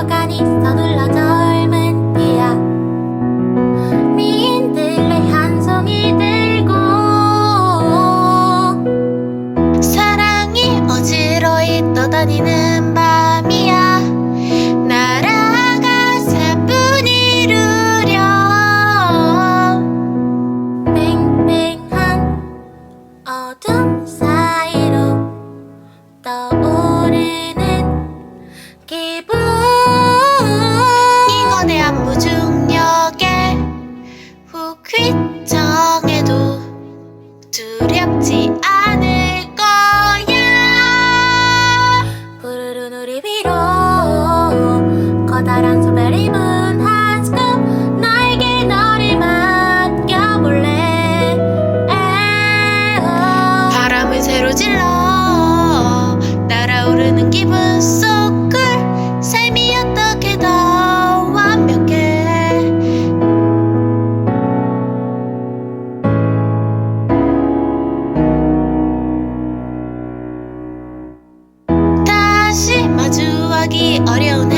걸어가니 서둘러 젊은 비야 미인들의 한송이 들고 사랑이 어지러이 떠다니는 바 파란 소매 입은 한 스컵 나에게 너를 맡겨볼래. 에어. 바람을 새로 질러 날아오르는 기분 속을 삶이 어떻게 더 완벽해? 다시 마주하기 어려운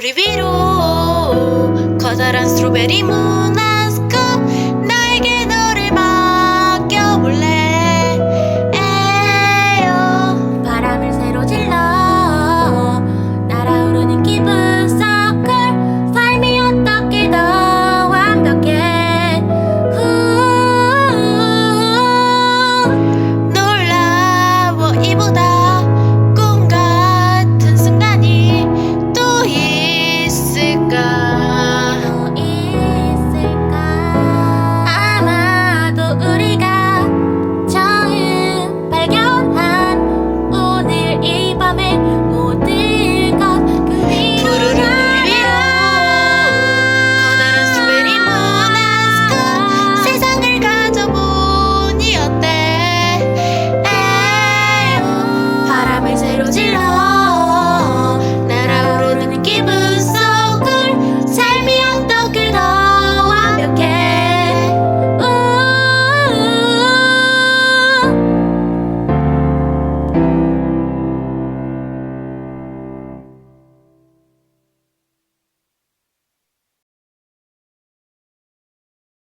유리 위로 커다란 스트로베리 문